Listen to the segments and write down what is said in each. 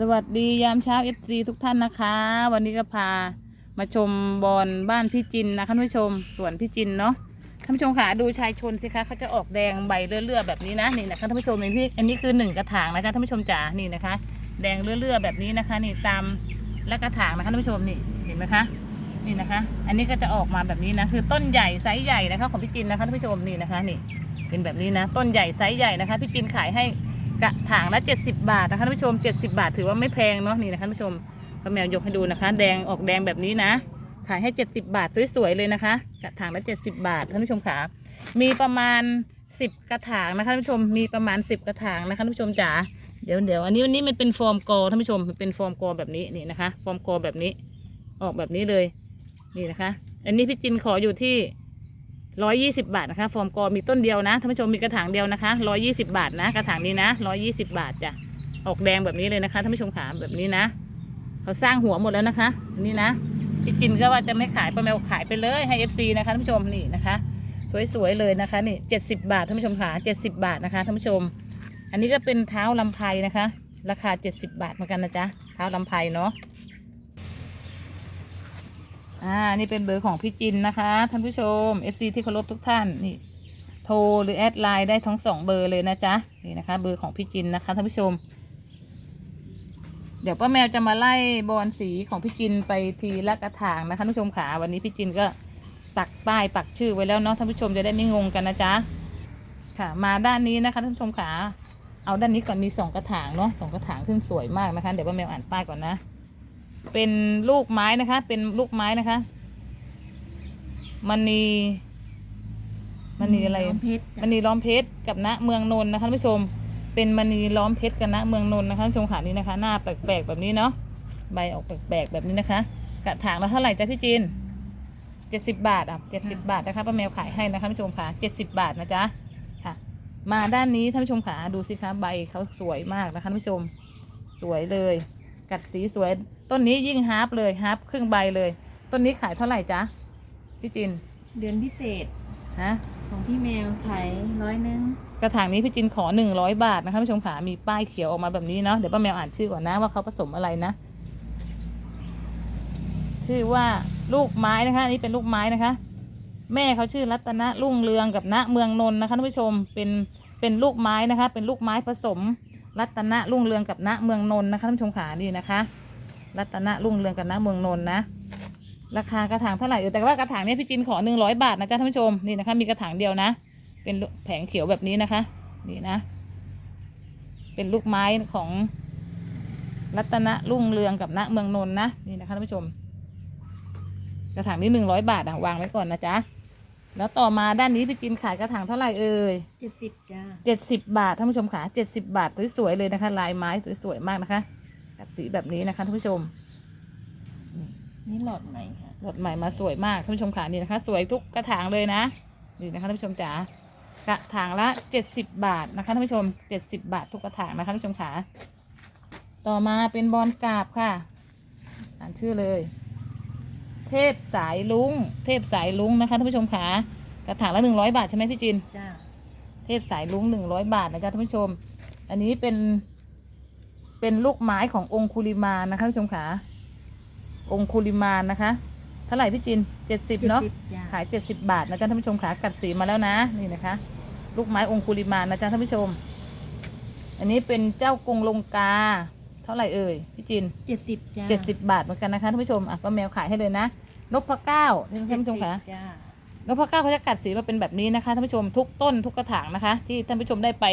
สวัสดียามเช้าเอฟซีทุกท่านนะคะ วันนี้ก็พามาชมบอลบ้านพี่จินนะคะท่านผู้ชมสวนพี่จินเนาะท่านผู้ชมค่ะดูชายชนสิคะเขาจะออกแดงใบเลื่อๆแบบนี้นะนี่นะคะท่านผู้ชมเห็นพี่อันนี้คือหนึ่งกระถางนะคะท่านผู้ชมจ๋านี่นะคะ แดงเลื่อๆแบบนี้นะคะ นี่ตามและกระถางนะคะท่านผู้ชมนี่เห็นไหมคะนี่นะคะ อันนี้ก็จะออกมาแบบนี้นะคือต้นใหญ่ไซส์ใหญ่นะคะของพี่จินนะคะท่านผู้ชมนี่นะคะ นี่เป็นแบบนี้นะ ต้นใหญ่ไซส์ใหญ่นะคะพี่จินขายให้ กระถางละ 70 บาทนะคะท่านผู้ชม 70 บาทถือว่าไม่แพงเนาะนี่นะคะท่านผู้ชมป้าแมวยกให้ดูนะคะ แดงออกแดงแบบนี้นะ ขายให้ 70 บาทสวยๆเลยนะคะ กระถางละ 70 บาทท่านผู้ชมขามีประมาณ 10 กระถางนะคะท่านผู้ชมมีประมาณ 10 กระถางนะคะท่านผู้ชมจ๋าเดี๋ยวเดี๋ยวอันนี้วันนี้มันเป็นฟอร์มกอท่านผู้ชมมันเป็นฟอร์มกอแบบนี้นี่นะคะ ฟอร์มกอแบบนี้ ออกแบบนี้เลยนี่นะคะ อันนี้พี่จินขออยู่ที่ ร้อยยี่สิบาทนะคะ ฟอร์มกอมีต้นเดียวนะท่านผู้ชมมีกระถางเดียวนะคะร้อยี่สิบาทนะ กระถางนี้นะร้อยี่สิบาทจ้ะออกแดงแบบนี้เลยนะคะท่านผู้ชมขาแบบนี้นะเขาสร้างหัวหมดแล้วนะคะอันนี้นะพี่จินก็ว่าจะไม่ขายป้าแมวขายไปเลยให้เอฟซีนะคะท่านผู้ชมนี่นะคะ สวยๆเลยนะคะนี่เจ็ดสิบาทท่านผู้ชมขาเจ็ดสิบาทนะคะท่านผู้ชม อันนี้ก็เป็นเท้าลำไพนะคะ ราคาเจ็ดสิบาทเหมือนกันนะจ๊ะเท้าลำไพเนาะ อ่า นี่เป็นเบอร์ของพี่จินนะคะ ท่านผู้ชม FC ที่เคารพทุกท่าน นี่ โทรหรือแอดไลน์ได้ทั้งสองเบอร์เลยนะจ๊ะ นี่นะคะ เบอร์ของพี่จินนะคะท่านผู้ชม เดี๋ยวป้าแมวจะมาไล่บอลสีของพี่จินไปทีละกระถางนะคะท่านผู้ชมขาวันนี้พี่จินก็ปักป้ายปักชื่อไว้แล้วเนาะท่านผู้ชมจะได้ไม่งงกันนะจ๊ะ ค่ะ มาด้านนี้นะคะท่านผู้ชมขาเอาด้านนี้ก่อนมีสองกระถางเนาะสองกระถางซึ่งสวยมากนะคะ เดี๋ยวป้าแมวอ่านป้ายก่อนนะ เป็นลูกไม้นะคะ เป็นลูกไม้นะคะ มันนีมันนีอะไรน้ำเพชรมันนีล้อมเพชรกับณเมืองนนท์นะคะท่านผู้ชม เป็นมันนีล้อมเพชรกับณเมืองนนท์นะคะท่านผู้ชมขานี่นะคะ หน้าแปลกๆแบบนี้เนาะ ใบออกแปลกๆแบบนี้นะคะ กระถางละเท่าไหร่จ้ะพี่จีนเจ็ดสิบบาทอะเจ็ดสิบบาทนะคะป้าแมวขายให้นะคะท่านผู้ชมค่ะเจ็ดสิบบาทนะจ๊ะค่ะ มาด้านนี้ท่านผู้ชมขาดูสิคะใบเขาสวยมากนะคะท่านผู้ชม สวยเลย กัดสีสวย ต้นนี้ยิ่งฮาร์ปเลยฮาร์ปครึ่งใบเลย ต้นนี้ขายเท่าไหร่จ๊ะพี่จินเดือนพิเศษฮะของพี่แมวขายร้อยหนึงกระถางนี้พี่จินขอหนึ่งร้อยบาทนะคะผู้ชมขามีป้ายเขียวออกมาแบบนี้เนาะเดี๋ยวป้าแมวอ่านชื่อก่อนนะว่าเขาผสมอะไรนะ ชื่อว่าลูกไม้นะคะอันนี้เป็นลูกไม้นะคะ แม่เขาชื่อรัตนะรุ่งเรืองกับณเมืองนนท์นะคะท่านผู้ชมเป็นเป็นลูกไม้นะคะ เป็นลูกไม้ผสม รัตนะรุ่งเรืองกับณเมืองนนท์นะคะท่านผู้ชมขานี่นะคะ รัตนะรุ่งเรืองกับณเมืองนนท์นะ ราคากระถางเท่าไหร่เออแต่ว่ากระถางเนี้ยพี่จินขอหนึ่งร้อยบาทนะจ๊ะท่านผู้ชมนี่นะคะ มีกระถางเดียวนะ เป็นลูกแผงเขียวแบบนี้นะคะ นี่นะ เป็นลูกไม้ของรัตนะรุ่งเรืองกับณเมืองนนท์นะนี่นะคะท่านผู้ชม กระถางนี้หนึ่งร้อยบาทอะวางไว้ก่อนนะจ๊ะแล้วต่อมาด้านนี้พี่จินขายกระถางเท่าไหร่เอ่ยเจ็ดสิบจ้าเจ็ดสิบบาทท่านผู้ชมค่ะเจ็ดสิบาทสวยๆเลยนะคะ ลายไม้สวยๆมากนะคะ กับสีแบบนี้นะคะท่านผู้ชม นี่หลอดใหม่ค่ะรถใหม่มาสวยมากท่านผู้ชมค่ะนี่นะคะ สวยทุกกระถางเลยนะนี่นะคะท่านผู้ชมจ๋ากระถางละเจ็ดสิบบาทนะคะท่านผู้ชมเจ็ดสิบบาททุกกระถางนะคะท่านผู้ชมค่ะต่อมาเป็นบอลกราบค่ะ อ่านชื่อเลย เทพสายลุงเทพสายลุงนะคะท่านผู้ชมค่ะกระถางละหนึ่งร้อยบาทใช่ไหมพี่จินจ้าเทพสายลุงหนึ่งร้อยบาทนะจ๊ะท่านผู้ชม อันนี้เป็น เป็นลูกไม้ขององคุลิมานนะคะท่านผู้ชมขาองคุลิมานนะคะเท่าไหร่พี่จินเจ็ดสิบเนาะจ้าขายเจ็ดสิบาทนะจ๊ะท่านผู้ชมขากัดสีมาแล้วนะนี่นะคะ ลูกไม้องคุลิมานนะจ๊ะท่านผู้ชม อันนี้เป็นเจ้ากรุงลงกา เท่าไหร่เอ่ยพี่จินเจ็ดสิบจ้าเจ็ดสิบบาทเหมือนกันนะคะท่านผู้ชมอะป้าแมวขายให้เลยนะนพเก้าท่านผู้ชมคะจ้านพเก้าเขาจะกัดสีมาเป็นแบบนี้นะคะท่านผู้ชมทุกต้นทุกกระถางนะคะ ที่ท่านผู้ชมได้ไป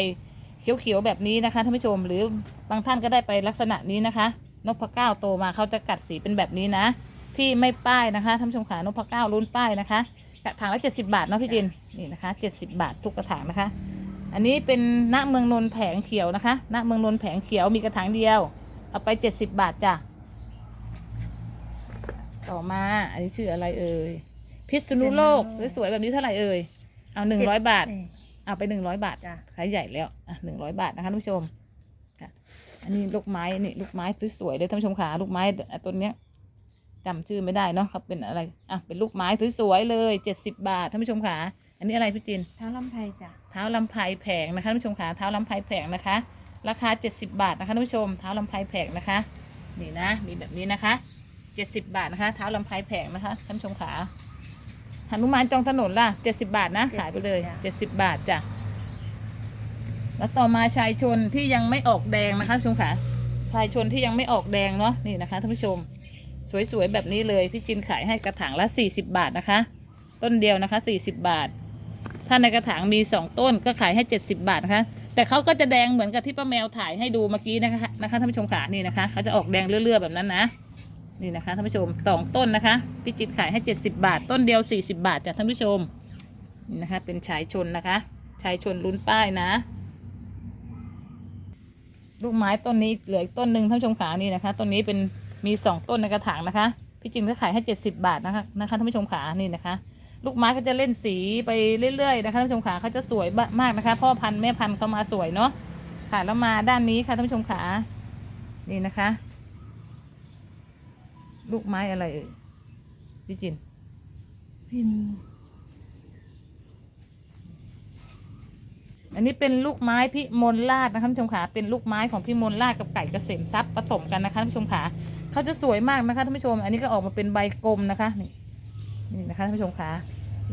เขียวๆแบบนี้นะคะท่านผู้ชมหรือบางท่านก็ได้ไปลักษณะนี้นะคะนพเก้าโตมาเขาจะกัดสีเป็นแบบนี้นะ ที่ไม่ป้ายนะคะท่านผู้ชมขานพเก้าลุ้นป้ายนะคะกระถางละเจ็ดสิบาทเนาะพี่จินนี่นะคะเจ็ดสิบาททุกกระถางนะคะ อันนี้เป็นณเมืองนนท์แผงเขียวนะคะณเมืองนนท์แผงเขียวมีกระถางเดียว เอาไปเจ็ดสิบาทจ้ะต่อมาอันนี้ชื่ออะไรเอ่ยพิษณุโลกสวยๆแบบนี้เท่าไหร่เอ่ยเอาหนึ่งร้อยบาท เอาไปหนึ่งร้อยบาทจ้าขายใหญ่แล้วอะหนึ่งร้อยบาทนะคะท่านผู้ชมค่ะ อันนี้ลูกไม้นี่ลูกไม้สวยๆเลยท่านผู้ชมขาลูกไม้อะต้นเนี้ยจำชื่อไม่ได้เนาะครับเป็นอะไรอะเป็นลูกไม้สวยๆเลยเจ็ดสิบบาทท่านผู้ชมขาอันนี้อะไรพี่จินเท้าลำไพจ้าเท้าลำไพแผงนะคะท่านผู้ชมขาเท้าลำไพแผงนะคะ ราคา70บาทนะคะท่านผู้ชมเท้าลำไพแผงนะคะ นี่นะมีแบบนี้นะคะ70บาทนะคะ เท้าลำไพแผงนะคะท่านผู้ชมขา หนุมานจองถนนล่ะ70บาทนะ ขายไปเลย70บาทจ้ะ แล้วต่อมาชายชนที่ยังไม่ออกแดงนะคะท่านผู้ชมขาชายชนที่ยังไม่ออกแดงเนาะนี่นะคะท่านผู้ชม สวยๆแบบนี้เลยพี่จินขายให้กระถางละ40บาทนะคะ ต้นเดียวนะคะ40บาท ถ้าในกระถางมี2ต้นก็ขายให้70บาทนะคะ แต่เขาก็จะแดงเหมือนกับที่ป้าแมวถ่ายให้ดูเมื่อกี้นะคะนะคะท่านผู้ชมขานี่นะคะเขาจะออกแดงเลื่อๆแบบนั้นนะ นี่นะคะท่านผู้ชมสองต้นนะคะพี่จิตขายให้70บาท ต้นเดียว40บาทจ้ะท่านผู้ชมนี่นะคะ เป็นชายชนนะคะชายชนลุ้นป้ายนะ ลูกไม้ต้นนี้เหลืออีกต้นหนึ่งท่านผู้ชมขานี่นะคะต้นนี้เป็นมีสองต้นในกระถางนะคะพี่จินก็ขายให้70บาทนะคะนะคะท่านผู้ชมขานี่นะคะลูกไม้ก็จะเล่นสีไปเรื่อยๆนะคะท่านผู้ชมขาเขาจะสวยมากนะคะ พ่อพันธุ์แม่พันธุ์เขามาสวยเนาะค่ะแล้วมาด้านนี้ค่ะท่านผู้ชมขานี่นะคะ ลูกไม้อะไรเอ่ยพี่จิน พิมพ์อันนี้เป็นลูกไม้พิมลราชนะคะท่านผู้ชมขาเป็นลูกไม้ของพี่มลราชกับไก่เกษมทรัพย์ผสมกันนะคะท่านผู้ชมขาเขาจะสวยมากนะคะท่านผู้ชม อันนี้ก็ออกมาเป็นใบกลมนะคะนี่นี่นะคะท่านผู้ชมขา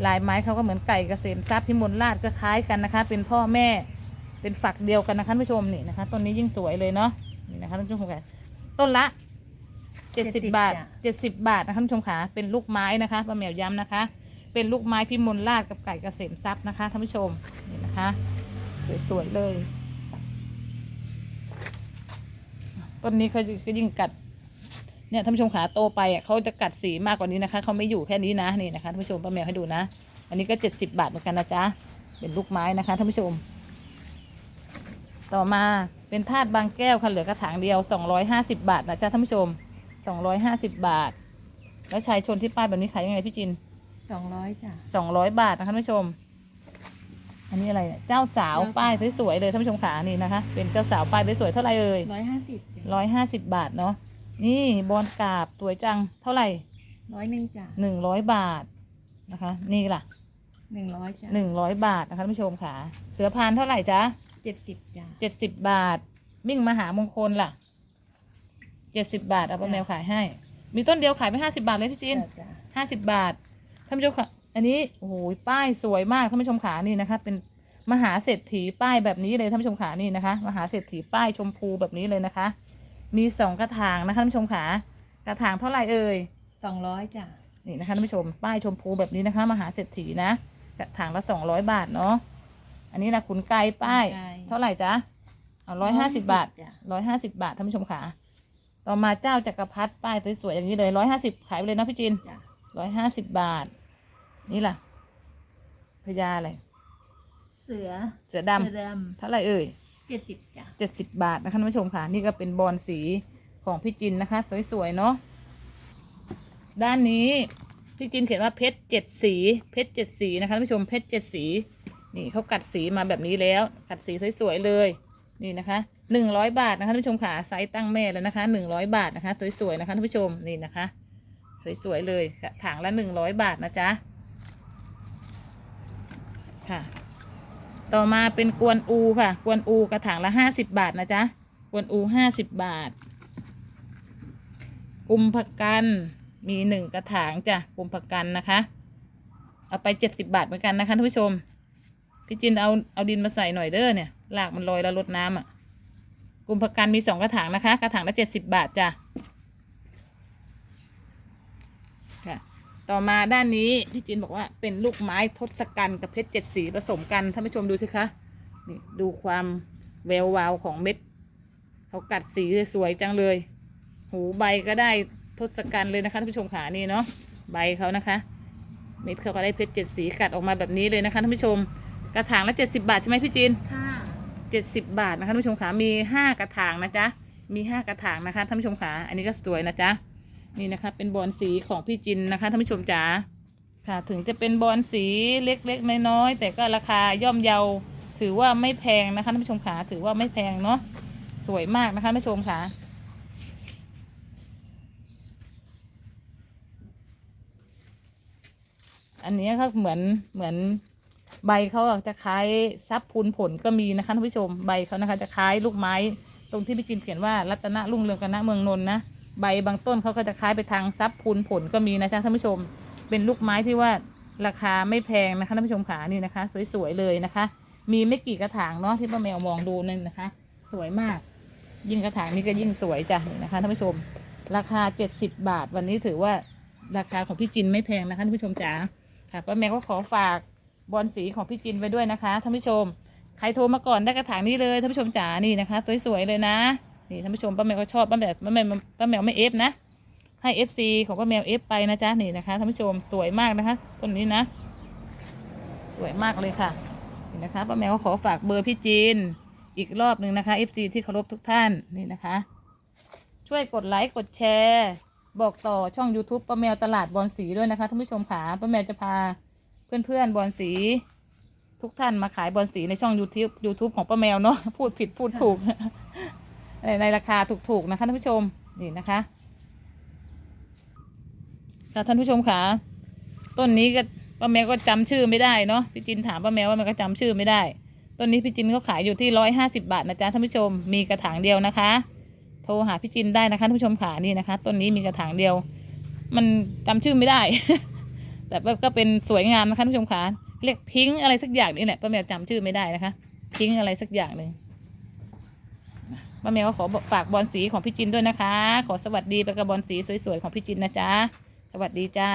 ลายไม้เขาก็เหมือนไก่เกษมทรัพย์พิมลราชก็คล้ายกันนะคะ เป็นพ่อแม่เป็นฝักเดียวกันนะคะท่านผู้ชมนี่นะคะต้นนี้ยิ่งสวยเลยเนาะนี่นะคะท่านผู้ชมขาต้นละ เจ็ดสิบบาทเจ็ดสิบบาทนะคะท่านผู้ชมขาเป็นลูกไม้นะคะป้าแมวย้ำนะคะ เป็นลูกไม้พิมลราชกับไก่เกษมทรัพย์นะคะท่านผู้ชมนี่นะคะสวยๆเลยต้นนี้เขาก็ยิ่งกัด เนี่ยท่านผู้ชมขาโตไปอะเขาจะกัดสีมากกว่านี้นะคะเขาไม่อยู่แค่นี้นะนี่นะคะท่านผู้ชมป้าแมวให้ดูนะ อันนี้ก็เจ็ดสิบบาทเหมือนกันนะจ๊ะเป็นลูกไม้นะคะท่านผู้ชม ต่อมาเป็นธาตุบางแก้วค่ะเหลือกระถางเดียวสองร้อยห้าสิบาทนะจ๊ะท่านผู้ชม สองร้อยห้าสิบบาท แล้วชายชนที่ป้ายแบบนี้ขายยังไงพี่จินสองร้อยจ้ะ สองร้อยบาทนะคะท่านผู้ชม อันนี้อะไรเนี่ยเจ้าสาวเจ้าสาว ป้ายสวยๆเลยท่านผู้ชมขานี่นะคะ เป็นเจ้าสาวป้ายสวยๆเท่าไหร่เอ่ยร้อยห้าสิบจ้ะร้อยห้าสิบบาทเนาะ นี่บอลกราบสวยจังเท่าไหร่ร้อยหนึ่งจ้ะหนึ่งร้อยบาทนะคะ นี่ล่ะหนึ่งร้อยจ้ะหนึ่งร้อยบาทนะคะท่านผู้ชมขาเสือพานเท่าไหร่จ๊ะเจ็ดสิบจ้ะเจ็ดสิบบาท มิ่งมหามงคลล่ะ เจ็ดสิบบาทเอาป้าแมวขายให้ มีต้นเดียวขายไปห้าสิบาทเลยพี่จินจ้ะจ้ะห้าสิบบาทท่านผู้ชมค่ะอันนี้โอ้โหป้ายสวยมากท่านผู้ชมขานี่นะคะ เป็นมหาเศรษฐีป้ายแบบนี้เลยท่านผู้ชมขานี่นะคะ มหาเศรษฐีป้ายชมพูแบบนี้เลยนะคะ มีสองกระถางนะคะท่านผู้ชมขากระถางเท่าไหร่เอ่ยสองร้อยจ้ะนี่นะคะท่านผู้ชม ป้ายชมพูแบบนี้นะคะ มหาเศรษฐีนะกระถางละสองร้อยบาทเนาะอันนี้นะขุนไก่ป้าย เท่าไหร่จ๊ะเอาร้อยห้าสิบบาทจ้ะ ร้อยห้าสิบบาทท่านผู้ชมขา ต่อมาเจ้าจักรพรรดิป้ายสวยๆอย่างนี้เลยร้อยห้าสิบขายไปเลยนะพี่จินจ้ะร้อยห้าสิบบาท นี่ล่ะพญาอะไรเสือเสือดำเสือดเท่าไหร่เอ่ยำเจ็ดสิบจ้ะเจ็ดสิบบาทนะคะท่านผู้ชมค่ะ นี่ก็เป็นบอลสีของพี่จินนะคะ สวยๆเนาะด้านนี้พี่จินเขียนว่าเพชรเจ็ดสี เพชรเจ็ดสีนะคะท่านผู้ชมเพชรเจ็ดสี นี่เขากัดสีมาแบบนี้แล้ว กัดสีสวยๆเลย นี่นะคะ หนึ่งร้อยบาทนะคะท่านผู้ชมค่ะไซส์ตั้งแม่แล้วนะคะหนึ่งร้อยบาทนะคะสวยๆนะคะท่านผู้ชมนี่นะคะ สวยๆเลยกระถางละหนึ่งร้อยบาทนะจ๊ะค่ะ ต่อมาเป็นกวนอูค่ะ กวนอูกระถางละห้าสิบบาทนะจ๊ะกวนอูห้าสิบบาท กุมภกันมีหนึ่งกระถางจ้ะกุมภกันนะคะ เอาไปเจ็ดสิบบาทเหมือนกันนะคะท่านผู้ชมพี่จินเอาเอาดินมาใส่หน่อยเด้อเนี่ยรากมันลอยแล้วลดน้ำอะ กุมภกันมีสองกระถางนะคะ กระถางละเจ็ดสิบบาทจ้ะค่ะต่อมาด้านนี้พี่จินบอกว่าเป็นลูกไม้ทศกัณฐ์กับเพชรเจ็ดสีผสมกันท่านผู้ชมดูสิคะนี่ดูความแวววาวของเม็ดเขากัดสีสวยจังเลย หูใบก็ได้ทศกัณฐ์เลยนะคะท่านผู้ชมขานี่เนาะใบเขานะคะเม็ดเขาก็ได้เพชรเจ็ดสีกัดออกมาแบบนี้เลยนะคะท่านผู้ชม กระถางละเจ็ดสิบาทใช่ไหมพี่จินค่ะ เจ็ดสิบบาทนะคะท่านผู้ชมขามีห้ากระถางนะจ๊ะ มีห้ากระถางนะคะท่านผู้ชมขาอันนี้ก็สวยนะจ๊ะ นี่นะคะ เป็นบอลสีของพี่จินนะคะท่านผู้ชมจ๋า ค่ะ ถึงจะเป็นบอลสีเล็กๆน้อยๆแต่ก็ราคาย่อมเยา ถือว่าไม่แพงนะคะท่านผู้ชมขาถือว่าไม่แพงเนาะ สวยมากนะคะท่านผู้ชมขาอันนี้ก็เหมือนเหมือน ใบเขาจะคล้ายซับพูนผลก็มีนะคะท่านผู้ชมใบเขานะคะ จะคล้ายลูกไม้ ตรงที่พี่จินเขียนว่ารัตนรุ่งเรืองกนะเมืองนนท์นะใบบางต้นเขาก็จะคล้ายไปทางซับพูนผลก็มีนะจ๊ะท่านผู้ชม เป็นลูกไม้ที่ว่าราคาไม่แพงนะคะท่านผู้ชมขานี่นะคะ สวยๆเลยนะคะ มีไม่กี่กระถางเนาะที่ป้าแมวมองดูนั่นนะคะ สวยมาก ยิ่งกระถางนี้ก็ยิ่งสวยจ้ะนี่นะคะท่านผู้ชม ราคา 70 บาท วันนี้ถือว่าราคาของพี่จินไม่แพงนะคะท่านผู้ชมจ๋าค่ะป้าแมวก็ขอฝาก บอลสีของพี่จินไว้ด้วยนะคะท่านผู้ชม ใครโทรมาก่อนได้กระถางนี้เลยท่านผู้ชมจ๋านี่นะคะ สวยๆเลยนะนี่ท่านผู้ชมป้าแมวก็ชอบป้าแมวป้าแมวป้าแมวไม่เอฟนะให้เอฟซีของป้าแมวเอฟไปนะจ๊ะนี่นะคะท่านผู้ชมสวยมากนะคะต้นนี้นะ สวยมากเลยค่ะนี่นะคะป้าแมวก็ขอฝากเบอร์พี่จีนอีกรอบหนึ่งนะคะเอฟซีที่เคารพทุกท่านนี่นะคะ ช่วยกดไลค์กดแชร์ บอกต่อช่อง YouTube ป้าแมวตลาดบอลสีด้วยนะคะท่านผู้ชมขาป้าแมวจะพา เพื่อนๆบอลสี ทุกท่านมาขายบอลสีในช่อง YouTube YouTube ของป้าแมวเนาะพูดผิดพูดถูก ในในราคาถูกๆนะคะท่านผู้ชมนี่นะคะค่ะท่านผู้ชมขาต้นนี้ก็ป้าแมวก็จำชื่อไม่ได้เนาะพี่จินถามป้าแมวว่ามันก็จำชื่อไม่ได้ต้นนี้พี่จินเขาขายอยู่ที่ร้อยห้าสิบาทนะจ๊ะท่านผู้ชมมีกระถางเดียวนะคะ โทรหาพี่จินได้นะคะท่านผู้ชมขานี่นะคะ ต้นนี้มีกระถางเดียว มันจำชื่อไม่ได้ แต่ก็เป็นสวยงามนะคะท่านผู้ชมขาเรียกพิงอะไรสักอย่างนี่แหละป้าแมวจำชื่อไม่ได้นะคะ พิงอะไรสักอย่างหนึ่งป้าแมวก็ขอฝากบอลสีของพี่จินด้วยนะคะ ขอสวัสดีไปกับบอลสีสวยๆของพี่จินนะจ๊ะสวัสดีจ้า